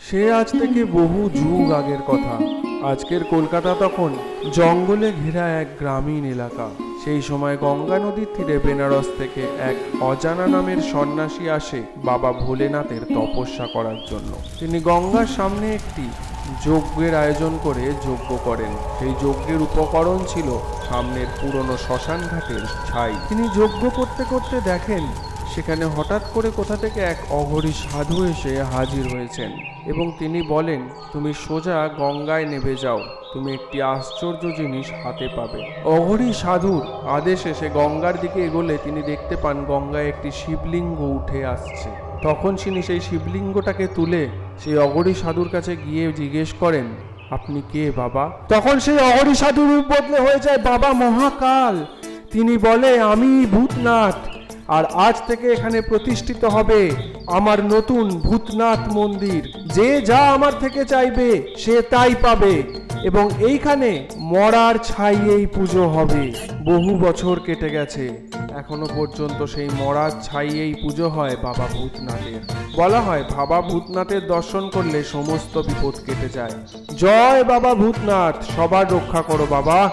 সে আজ থেকে বহু যুগ আগের কথা। আজকের কলকাতা তখন জঙ্গলে ঘেরা এক গ্রামীণ এলাকা। সেই সময় গঙ্গা নদীর তীরে বেনারস থেকে এক অজানা নামের সন্ন্যাসী আসে বাবা ভোলেনাথের তপস্যা করার জন্য। তিনি গঙ্গার সামনে একটি যজ্ঞের আয়োজন করে যজ্ঞ করেন। সেই যজ্ঞের উপকরণ ছিল সামনের পুরনো শ্মশান ঘাটের ছাই। তিনি যজ্ঞ করতে করতে দেখেন সেখানে হঠাৎ করে কোথা থেকে এক অঘরী সাধু এসে হাজির হয়েছেন এবং তিনি বলেন, তুমি সোজা গঙ্গায় নেমে যাও, তুমি একটি আশ্চর্য জিনিস হাতে পাবে। অঘরী সাধুর আদেশ এসে গঙ্গার দিকে এগোলে তিনি দেখতে পান গঙ্গায় একটি শিবলিঙ্গ উঠে আসছে। তখন তিনি সেই শিবলিঙ্গটাকে তুলে সেই অঘরী সাধুর কাছে গিয়ে জিজ্ঞেস করেন, আপনি কে বাবা? তখন সেই অঘরী সাধুর রূপ বদলে হয়ে যায়, বাবা মহাকাল। তিনি বলে, আমি ভূতনাথ। আর আজ থেকে এখানে প্রতিষ্ঠিত হবে আমার নতুন ভূতনাথ মন্দির। যে যা আমার থেকে চাইবে, সে তাই পাবে। এবং এইখানে মরার ছাইয়েই পুজো হবে। বহু বছর কেটে গেছে। এখনও পর্যন্ত সেই মরার ছাইয়েই পুজো হয় বাবা ভূতনাথের। বলা হয় বাবা ভূতনাথের দর্শন করলে সমস্ত বিপদ কেটে যায়। জয় বাবা ভূতনাথ! সবার রক্ষা করো বাবা।